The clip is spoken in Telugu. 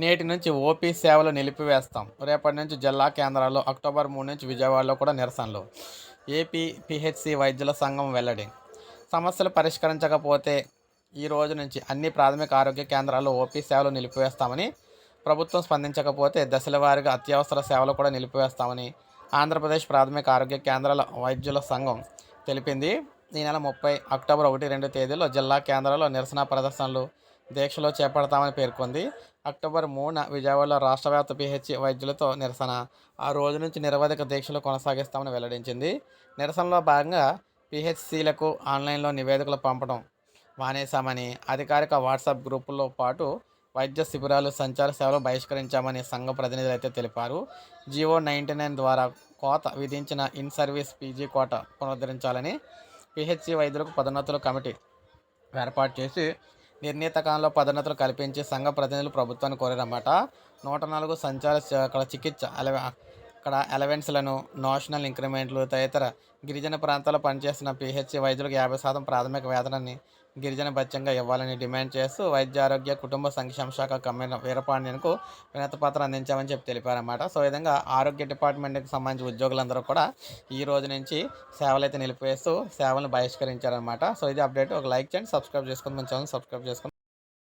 నేటి నుంచి ఓపీ సేవలు నిలిపివేస్తాం. రేపటి నుంచి జిల్లా కేంద్రాల్లో అక్టోబర్ మూడు నుంచి విజయవాడలో కూడా నిరసనలు. ఏపీ పిహెచ్సి వైద్యుల సంఘం వెల్లడి. సమస్యలు పరిష్కరించకపోతే ఈ రోజు నుంచి అన్ని ప్రాథమిక ఆరోగ్య కేంద్రాల్లో ఓపీ సేవలు నిలిపివేస్తామని ప్రభుత్వం స్పందించకపోతే దశలవారీగా అత్యవసర సేవలు కూడా నిలిపివేస్తామని ఆంధ్రప్రదేశ్ ప్రాథమిక ఆరోగ్య కేంద్రాల వైద్యుల సంఘం తెలిపింది. ఈ నెల ముప్పై అక్టోబర్ ఒకటి రెండు తేదీలో జిల్లా కేంద్రాల్లో నిరసన ప్రదర్శనలు దీక్షలో చేపడతామని పేర్కొంది. అక్టోబర్ మూడున విజయవాడలో రాష్ట్ర వ్యాప్త పిహెచ్ వైద్యులతో నిరసన. ఆ రోజు నుంచి నిరవధిక దీక్షలు కొనసాగిస్తామని వెల్లడించింది. నిరసనలో భాగంగా పిహెచ్సిలకు ఆన్లైన్లో నివేదికలు పంపడం మానేశామని అధికారిక వాట్సాప్ గ్రూపుల్లో పాటు వైద్య శిబిరాలు సంచార సేవలు బహిష్కరించామని సంఘ ప్రతినిధులు అయితే తెలిపారు. జియో నైంటీ నైన్ ద్వారా కోత విధించిన ఇన్ సర్వీస్ పీజీ కోట పునరుద్ధరించాలని పిహెచ్సి వైద్యులకు పదోన్నతుల కమిటీ ఏర్పాటు చేసి నిర్ణీత కాలంలో పదోన్నతులు కల్పించి సంఘ ప్రతినిధులు ప్రభుత్వాన్ని కోరారన్నమాట. నూట నాలుగు సంచార అక్కడ చికిత్స అలవ అక్కడ అలవెన్స్లను నేషనల్ ఇంక్రిమెంట్లు తదితర గిరిజన ప్రాంతాల్లో పనిచేస్తున్న పిహెచ్సి వైద్యులకు యాభై శాతం ప్రాథమిక వేతనాన్ని గిరిజన భత్యంగా ఇవ్వాలని డిమాండ్ చేస్తూ వైద్య ఆరోగ్య కుటుంబ సంక్షేమ శాఖ కమిషనర్ వీరపాండ్యన్కు వినతిపత్రం అందించామని చెప్పి తెలిపారన్నమాట. సో ఈ విధంగా ఆరోగ్య డిపార్ట్మెంట్కి సంబంధించిన ఉద్యోగులందరూ కూడా ఈ రోజు నుంచి సేవలైతే నిలిపివేస్తూ సేవలను బహిష్కరించారనమాట సో ఇది అప్డేట్. ఒక లైక్ చేయండి సబ్స్క్రైబ్ చేసుకుని మన ఛానల్ సబ్స్క్రైబ్ చేసుకుని